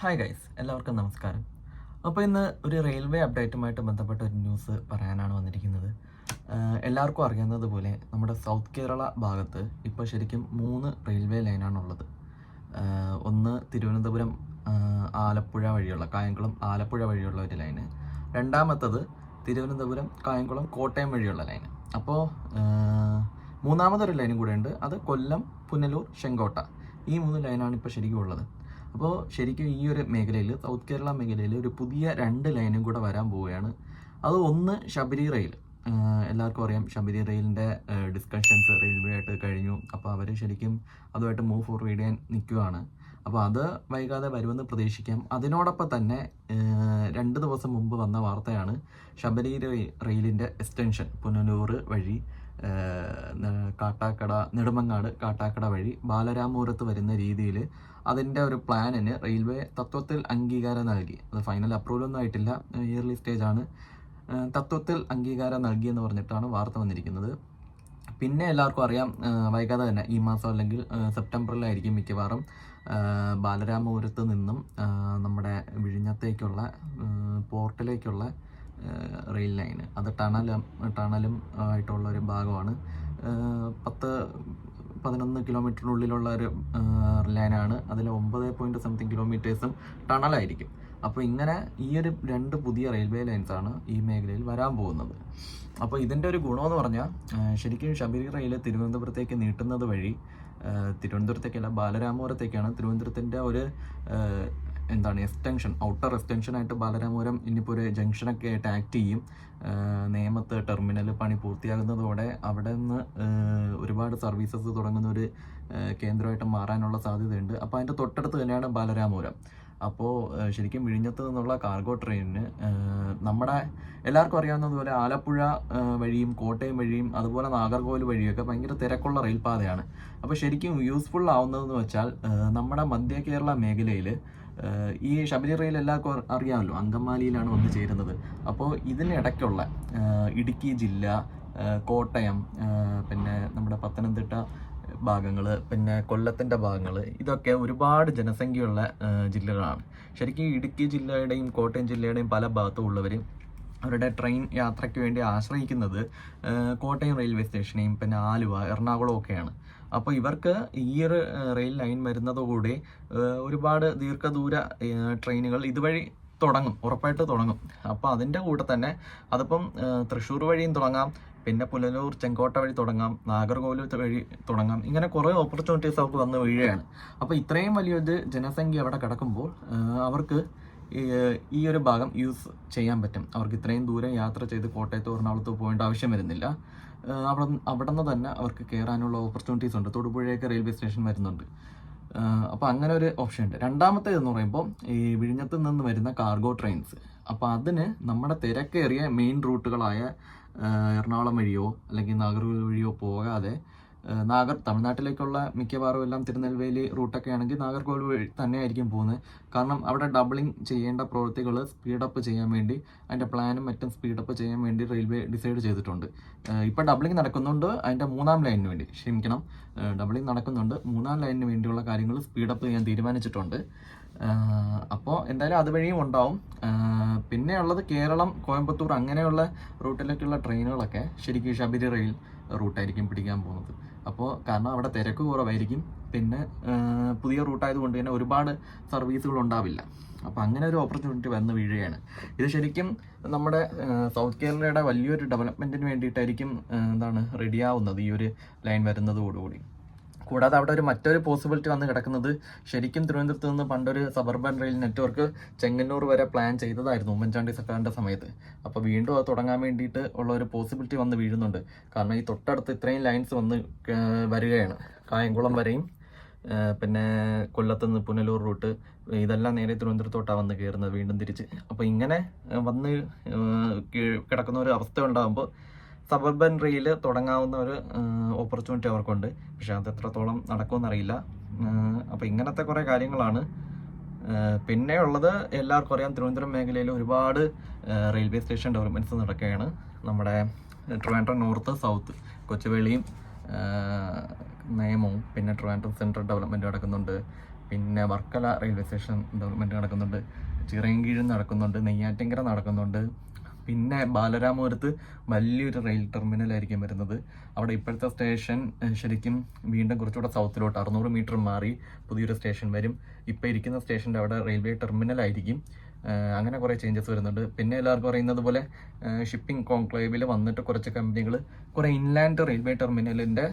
Hi guys എല്ലാവർക്കും നമസ്കാരം. അപ്പോൾ ഇന്ന് ഒരു റെയിൽവേ അപ്ഡേറ്റുമായിട്ട് ബന്ധപ്പെട്ട ഒരു ന്യൂസ് പറയാനാണ് വന്നിരിക്കുന്നത്. എല്ലാവർക്കും അറിയാവുന്നതുപോലെ നമ്മുടെ സൗത്ത് കേരള ഭാഗത്ത് ഇപ്പോൾ ശരിക്കും മൂന്ന് റെയിൽവേ ലൈനാണുള്ളത് ഒന്ന് തിരുവനന്തപുരം ആലപ്പുഴ വഴിയുള്ള കായംകുളം ആലപ്പുഴ വഴിയുള്ള ഒരു ലൈന് രണ്ടാമത്തത് തിരുവനന്തപുരം കായംകുളം കോട്ടയം വഴിയുള്ള ലൈന് അപ്പോൾ മൂന്നാമതൊരു ലൈനും കൂടെ ഉണ്ട്. അത് കൊല്ലം പുനലൂർ ചെങ്കോട്ട. ഈ മൂന്ന് ലൈനാണ് ഇപ്പോൾ ശരിക്കും ഉള്ളത്. അപ്പോൾ ശരിക്കും ഈ ഒരു മേഖലയിൽ സൗത്ത് കേരള മേഖലയിൽ ഒരു പുതിയ രണ്ട് ലൈനും കൂടെ വരാൻ പോവുകയാണ്. അത് ഒന്ന് ശബരി റെയിൽ എല്ലാവർക്കും അറിയാം ശബരി റെയിലിന്റെ ഡിസ്കഷൻസ് റെയിൽവേ ആയിട്ട് കഴിഞ്ഞു. അപ്പോൾ അവർ ശരിക്കും അതുമായിട്ട് മൂവ് ഫോർവേഡ് ചെയ്യാൻ നിൽക്കുകയാണ് അപ്പോൾ അത് വൈകാതെ വരുമെന്ന് പ്രതീക്ഷിക്കാം. അതിനോടൊപ്പം തന്നെ രണ്ട് ദിവസം മുമ്പ് വന്ന വാർത്തയാണ് ശബരി റെയി- റെയിലിന്റെ എക്സ്റ്റൻഷൻ പുനലൂർ വഴി കാട്ടാക്കട നെടുമങ്ങാട് കാട്ടാക്കട വഴി ബാലരാമപുരത്ത് വരുന്ന രീതിയിൽ അതിന്റെ ഒരു പ്ലാനിന് റെയിൽവേ തത്വത്തിൽ അംഗീകാരം നൽകി. അത് ഫൈനൽ അപ്രൂവൽ ഒന്നും ആയിട്ടില്ല. ഇയർലി സ്റ്റേജ് ആണ്. തത്വത്തിൽ അംഗീകാരം നൽകിയെന്ന് പറഞ്ഞിട്ടാണ് വാർത്ത വന്നിരിക്കുന്നത്. പിന്നെ എല്ലാവർക്കും അറിയാം വൈകാതെ തന്നെ ഈ മാസം അല്ലെങ്കിൽ സെപ്റ്റംബറിലായിരിക്കും മിക്കവാറും ബാലരാമപുരത്ത് നിന്നും നമ്മുടെ വിഴിഞ്ഞത്തേക്കുള്ള പോർട്ടിലേക്കുള്ള റെയിൽ ലൈന്. അത് ടണലും ടണലും ആയിട്ടുള്ള ഒരു ഭാഗമാണ്. പത്ത് പതിനൊന്ന് കിലോമീറ്ററിനുള്ളിലുള്ള ഒരു ലൈനാണ് അതിൽ ഒമ്പത് പോയിന്റ് സംതിങ് കിലോമീറ്റേഴ്സും ടണലായിരിക്കും. അപ്പോൾ ഇങ്ങനെ ഈ ഒരു രണ്ട് പുതിയ റെയിൽവേ ലൈൻസാണ് ഈ മേഖലയിൽ വരാൻ പോകുന്നത്. അപ്പോൾ ഇതിന്റെ ഒരു ഗുണമെന്ന് പറഞ്ഞാൽ ശരിക്കും ശബരി റെയിൽ തിരുവനന്തപുരത്തേക്ക് നീട്ടുന്നത് വഴി തിരുവനന്തപുരത്തേക്കല്ല ബാലരാമപുരത്തേക്കാണ് തിരുവനന്തപുരത്തിന്റെ ഒരു എന്താണ് എക്സ്റ്റൻഷൻ ഔട്ടർ എക്സ്റ്റൻഷൻ ആയിട്ട് ബാലരാമപുരം ഇനിയിപ്പോൾ ഒരു ജംഗ്ഷനൊക്കെ ആയിട്ട് ആക്ട് ചെയ്യും. നേമത്ത് ടെർമിനൽ പണി പൂർത്തിയാകുന്നതോടെ അവിടെ നിന്ന് ഒരുപാട് സർവീസസ് തുടങ്ങുന്ന ഒരു കേന്ദ്രമായിട്ട് മാറാനുള്ള സാധ്യതയുണ്ട്. അപ്പോൾ അതിന്റെ തൊട്ടടുത്ത് തന്നെയാണ് ബാലരാമപുരം. അപ്പോൾ ശരിക്കും വിഴിഞ്ഞത്ത് നിന്നുള്ള കാർഗോ ട്രെയിനിന് നമ്മുടെ എല്ലാവർക്കും അറിയാവുന്നതുപോലെ ആലപ്പുഴ വഴിയും കോട്ടയം വഴിയും അതുപോലെ നാഗർകോവിൽ വഴിയൊക്കെ ഭയങ്കര തിരക്കുള്ള റെയിൽപാതയാണ് അപ്പോൾ ശരിക്കും യൂസ്ഫുൾ ആവുന്നതെന്ന് വെച്ചാൽ നമ്മുടെ മധ്യ കേരള മേഖലയിൽ ഈ ശബരി റെയിൽ എല്ലാവർക്കും അറിയാമല്ലോ അങ്കമാലിയിലാണ് വന്ന് ചേരുന്നത്. അപ്പോൾ ഇതിനിടയ്ക്കുള്ള ഇടുക്കി ജില്ല കോട്ടയം പിന്നെ നമ്മുടെ പത്തനംതിട്ട ഭാഗങ്ങൾ പിന്നെ കൊല്ലത്തിന്റെ ഭാഗങ്ങൾ ഇതൊക്കെ ഒരുപാട് ജനസംഖ്യയുള്ള ജില്ലകളാണ്. ശരിക്കും ഇടുക്കി ജില്ലയുടെയും കോട്ടയം ജില്ലയുടെയും പല ഭാഗത്തും ഉള്ളവർ അവരുടെ ട്രെയിൻ യാത്രയ്ക്ക് വേണ്ടി ആശ്രയിക്കുന്നത് കോട്ടയം റെയിൽവേ സ്റ്റേഷനെയും പിന്നെ ആലുവ എറണാകുളം ഒക്കെയാണ്. അപ്പോൾ ഇവർക്ക് ഈ ഒരു റെയിൽ ലൈൻ വരുന്നതോടുകൂടി ഒരുപാട് ദീർഘദൂര ട്രെയിനുകൾ ഇതുവഴി തുടങ്ങും ഉറപ്പായിട്ട് തുടങ്ങും. അപ്പോൾ അതിന്റെ കൂടെ തന്നെ അതിപ്പം തൃശ്ശൂർ വഴിയും തുടങ്ങാം പിന്നെ പുനലൂർ ചെങ്കോട്ട വഴി തുടങ്ങാം നാഗർകോവിൽ വഴി തുടങ്ങാം ഇങ്ങനെ കുറേ ഓപ്പർച്യൂണിറ്റീസ് അവർക്ക് വന്ന് വീഴുകയാണ്. അപ്പോൾ ഇത്രയും വലിയൊരു ജനസംഖ്യ അവിടെ കിടക്കുമ്പോൾ അവർക്ക് ഈ ഒരു ഭാഗം യൂസ് ചെയ്യാൻ പറ്റും. അവർക്ക് ഇത്രയും ദൂരം യാത്ര ചെയ്ത് കോട്ടയത്തോ എറണാകുളത്തോ പോകേണ്ട ആവശ്യം വരുന്നില്ല. അവിടെ അവിടെ നിന്ന് തന്നെ അവർക്ക് കയറാനുള്ള ഓപ്പർച്യൂണിറ്റീസ് ഉണ്ട്. തൊടുപുഴയൊക്കെ റെയിൽവേ സ്റ്റേഷൻ വരുന്നുണ്ട്. അപ്പോൾ അങ്ങനെ ഒരു ഓപ്ഷൻ ഉണ്ട്. രണ്ടാമത്തേത് എന്ന് പറയുമ്പോൾ ഈ വിഴിഞ്ഞത്ത് നിന്ന് വരുന്ന കാർഗോ ട്രെയിൻസ് അപ്പോൾ അതിന് നമ്മുടെ തിരക്കേറിയ മെയിൻ റൂട്ടുകളായ എറണാകുളം വഴിയോ അല്ലെങ്കിൽ നാഗർകോവിൽ വഴിയോ പോകാതെ നാഗർ തമിഴ്നാട്ടിലേക്കുള്ള മിക്കവാറും എല്ലാം തിരുനെൽവേലി റൂട്ടൊക്കെ ആണെങ്കിൽ നാഗർകോവിൽ വഴി തന്നെയായിരിക്കും പോകുന്നത്. കാരണം അവിടെ ഡബിളിംഗ് ചെയ്യേണ്ട പ്രവൃത്തികൾ സ്പീഡപ്പ് ചെയ്യാൻ വേണ്ടി അതിന്റെ പ്ലാനും മറ്റും സ്പീഡപ്പ് ചെയ്യാൻ വേണ്ടി റെയിൽവേ ഡിസൈഡ് ചെയ്തിട്ടുണ്ട്. ഇപ്പോൾ ഡബിളിംഗ് നടക്കുന്നുണ്ട്. അതിന്റെ മൂന്നാം ലൈനിന് വേണ്ടി ക്ഷമിക്കണം. ഡബിളിംഗ് നടക്കുന്നുണ്ട്. മൂന്നാം ലൈനിന് വേണ്ടിയുള്ള കാര്യങ്ങൾ സ്പീഡപ്പ് ചെയ്യാൻ തീരുമാനിച്ചിട്ടുണ്ട്. അപ്പോൾ എന്തായാലും അതുവഴിയും ഉണ്ടാവും. പിന്നെ ഉള്ളത് കേരളം കോയമ്പത്തൂർ അങ്ങനെയുള്ള റൂട്ടിലേക്കുള്ള ട്രെയിനുകളൊക്കെ ശരിക്കും ശബരി റെയിൽ റൂട്ടായിരിക്കും പിടിക്കാൻ പോകുന്നത്. അപ്പോൾ കാരണം അവിടെ തിരക്ക് കുറവായിരിക്കും. പിന്നെ പുതിയ റൂട്ടായതുകൊണ്ട് തന്നെ ഒരുപാട് സർവീസുകൾ ഉണ്ടാവില്ല. അപ്പോൾ അങ്ങനെ ഒരു ഓപ്പർച്യൂണിറ്റി വന്ന് വീഴുകയാണ്. ഇത് ശരിക്കും നമ്മുടെ സൗത്ത് കേരളയുടെ വലിയൊരു ഡെവലപ്മെന്റിന് വേണ്ടിയിട്ടായിരിക്കും എന്താണ് റെഡിയാവുന്നത് ഈ ഒരു ലൈൻ വരുന്നതോടുകൂടി. കൂടാതെ അവിടെ ഒരു മറ്റൊരു പോസിബിലിറ്റി വന്ന് കിടക്കുന്നത് ശരിക്കും തിരുവനന്തപുരത്ത് നിന്ന് പണ്ടൊരു സബർബൻ റെയിൽ നെറ്റ്വർക്ക് ചെങ്ങന്നൂർ വരെ പ്ലാൻ ചെയ്തതായിരുന്നു ഉമ്മൻചാണ്ടി സർക്കാരിന്റെ സമയത്ത്. അപ്പോൾ വീണ്ടും അത് തുടങ്ങാൻ വേണ്ടിയിട്ട് ഉള്ള ഒരു പോസിബിലിറ്റി വന്ന് വീഴുന്നുണ്ട്. കാരണം ഈ തൊട്ടടുത്ത് ഇത്രയും ലൈൻസ് വന്ന് വരികയാണ്. കായംകുളം വരെയും പിന്നെ കൊല്ലത്ത് നിന്ന് പുനലൂർ റൂട്ട് ഇതെല്ലാം നേരെ തിരുവനന്തപുരത്തോട്ടാണ് വന്ന് കയറുന്നത് വീണ്ടും തിരിച്ച്. അപ്പോൾ ഇങ്ങനെ വന്ന് കിടക്കുന്ന ഒരു അവസ്ഥ ഉണ്ടാകുമ്പോൾ സബർബൻ റെയിൽ തുടങ്ങാവുന്ന ഒരു ഓപ്പർച്യൂണിറ്റി അവർക്കുണ്ട്. പക്ഷെ അത് എത്രത്തോളം നടക്കുമെന്നറിയില്ല അപ്പോൾ ഇങ്ങനത്തെ കുറേ കാര്യങ്ങളാണ്. പിന്നെ ഉള്ളത് എല്ലാവർക്കും അറിയാം തിരുവനന്തപുരം മേഖലയിൽ ഒരുപാട് റെയിൽവേ സ്റ്റേഷൻ ഡെവലപ്മെന്റ്സ് നടക്കുകയാണ്. നമ്മുടെ ട്രിവാൻഡ്രം നോർത്ത് സൗത്ത് കൊച്ചുവേളിയും നയമവും പിന്നെ ട്രിവാൻഡ്രം സെൻട്രൽ ഡെവലപ്മെന്റ് നടക്കുന്നുണ്ട്. പിന്നെ വർക്കല റെയിൽവേ സ്റ്റേഷൻ ഡെവലപ്മെന്റ് നടക്കുന്നുണ്ട്. ചിറയൻകീഴ് നടക്കുന്നുണ്ട്. നെയ്യാറ്റിങ്കര നടക്കുന്നുണ്ട്. പിന്നെ ബാലരാമപുരത്ത് വലിയൊരു റെയിൽ ടെർമിനൽ ആയിരിക്കും വരുന്നത്. അവിടെ ഇപ്പോഴത്തെ സ്റ്റേഷൻ ശരിക്കും വീണ്ടും കുറച്ചുകൂടെ സൗത്തിലോട്ട് അറുന്നൂറ് മീറ്റർ മാറി പുതിയൊരു സ്റ്റേഷൻ വരും. ഇപ്പോൾ ഇരിക്കുന്ന സ്റ്റേഷന്റെ അവിടെ റെയിൽവേ ടെർമിനൽ ആയിരിക്കും. അങ്ങനെ കുറേ ചേഞ്ചസ് വരുന്നുണ്ട്. പിന്നെ എല്ലാവർക്കും അറിയുന്നത് പോലെ ഷിപ്പിംഗ് കോൺക്ലേവിൽ വന്നിട്ട് കുറച്ച് കമ്പനികൾ കുറേ ഇൻലാൻഡ് റെയിൽവേ ടെർമിനലിന്റെ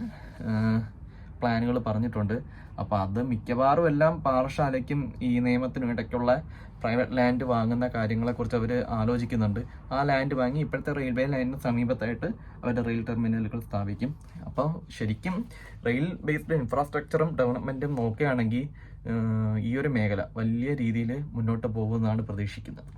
പ്ലാനുകൾ പറഞ്ഞിട്ടുണ്ട്. അപ്പോൾ അത് മിക്കവാറും എല്ലാം പാറശാലയ്ക്കും ഈ നിയമത്തിനും ഇടയ്ക്കുള്ള പ്രൈവറ്റ് ലാൻഡ് വാങ്ങുന്ന കാര്യങ്ങളെ കുറിച്ച് അവർ ആലോചിക്കുന്നുണ്ട്. ആ ലാൻഡ് വാങ്ങി ഇപ്പോഴത്തെ റെയിൽവേ ലൈനിന് സമീപത്തായിട്ട് അവരുടെ റെയിൽ ടെർമിനലുകൾ സ്ഥാപിക്കും. അപ്പോൾ ശരിക്കും റെയിൽ ബേസ്ഡ് ഇൻഫ്രാസ്ട്രക്ചറും ഡെവലപ്മെന്റും നോക്കുകയാണെങ്കിൽ ഈ ഒരു മേഖല വലിയ രീതിയിൽ മുന്നോട്ട് പോകുമെന്നാണ് പ്രതീക്ഷിക്കുന്നത്.